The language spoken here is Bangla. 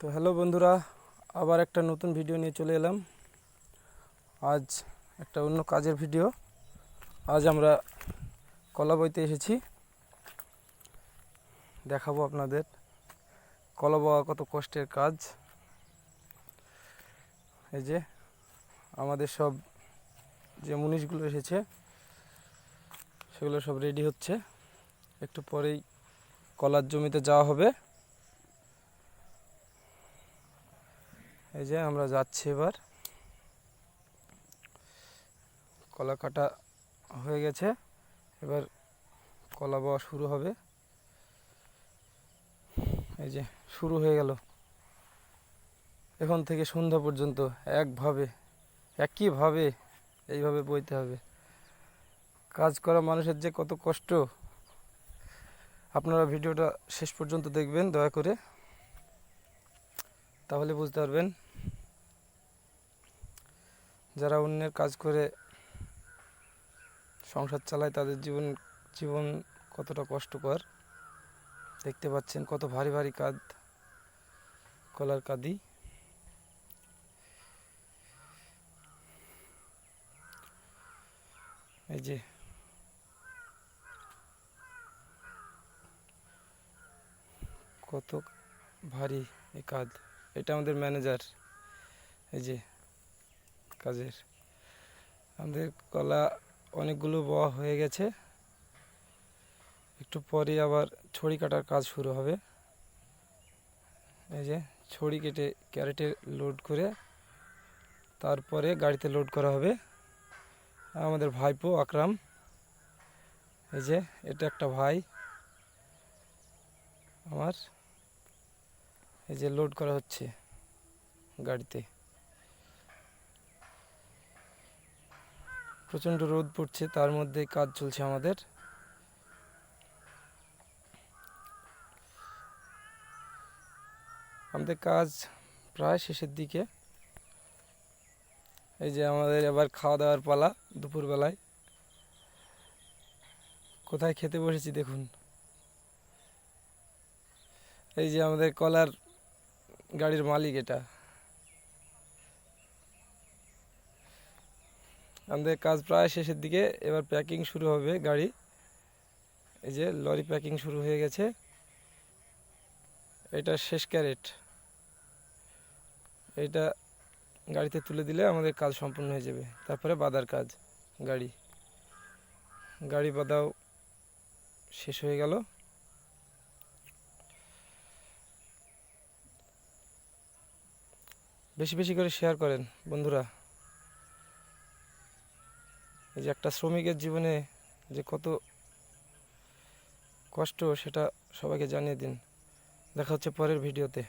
তো হ্যালো বন্ধুরা, আবার একটা নতুন ভিডিও নিয়ে চলে এলাম। আজ একটা অন্য কাজের ভিডিও আজ আমরা কলা বইতে এসেছি। দেখাবো আপনাদের। কলা বওয়া কত কষ্টের কাজ। এই যে আমাদের সব যে মুনিশগুলো এসেছে, সেগুলো সব রেডি হচ্ছে। একটু পরেই কলার জমিতে যাওয়া হবে। এই যে আমরা যাচ্ছি এবার। কলা কাটা হয়ে গেছে। এবার কলা বওয়া শুরু হবে। এই যে শুরু হয়ে গেল। এখন থেকে সন্ধ্যা পর্যন্ত একভাবে, একইভাবে এইভাবে বইতে হবে। কাজ করা মানুষের যে কত কষ্ট। আপনারা ভিডিওটা শেষ পর্যন্ত দেখবেন দয়া করে। তাহলে বুঝতে পারবেন যারা অন্যের কাজ করে সংসার চালায়, তাদের জীবন জীবন কতটা কষ্টকর। দেখতে পাচ্ছেন কত ভারী ভারী কাঁদ, কলার কাঁদি। এই যে। কত ভারী এই কাঁধ এটা আমাদের ম্যানেজার এই যে। কাজের। আমাদের কলা অনেকগুলো বওয়া হয়ে গেছে। একটু পরে আবার ছড়ি কাটার কাজ শুরু হবে। এই যে ছড়ি কেটে ক্যারেটে লোড করে তারপরে গাড়িতে লোড করা হবে। আমাদের ভাইপো আকরাম, এই যে এটা একটা ভাই আমার, এই যে লোড করা হচ্ছে গাড়িতে। প্রচণ্ড রোদ পড়ছে, তার মধ্যে কাজ চলছে আমাদের। আমাদের কাজ প্রায় শেষের দিকে। এই যে আমাদের এবার খাওয়া দাওয়ার পালা দুপুরবেলায়। কোথায় খেতে বসেছি দেখুন। এই যে আমাদের কলার গাড়ির মালিক এটা। আমাদের কাজ প্রায় শেষের দিকে। এবার প্যাকিং শুরু হবে গাড়ি। এই যে লরি প্যাকিং শুরু হয়ে গেছে। এটা শেষ ক্যারেট এটা গাড়িতে তুলে দিলে আমাদের কাজ সম্পূর্ণ হয়ে যাবে। তারপরে বাদার কাজ, গাড়ি। গাড়ি বাদাও শেষ হয়ে গেল। বেশি বেশি করে শেয়ার করেন বন্ধুরা। এই যে একটা শ্রমিকের জীবনে যে কত কষ্ট, সেটা সবাইকে জানিয়ে দিন। দেখা হচ্ছে পরের ভিডিওতে।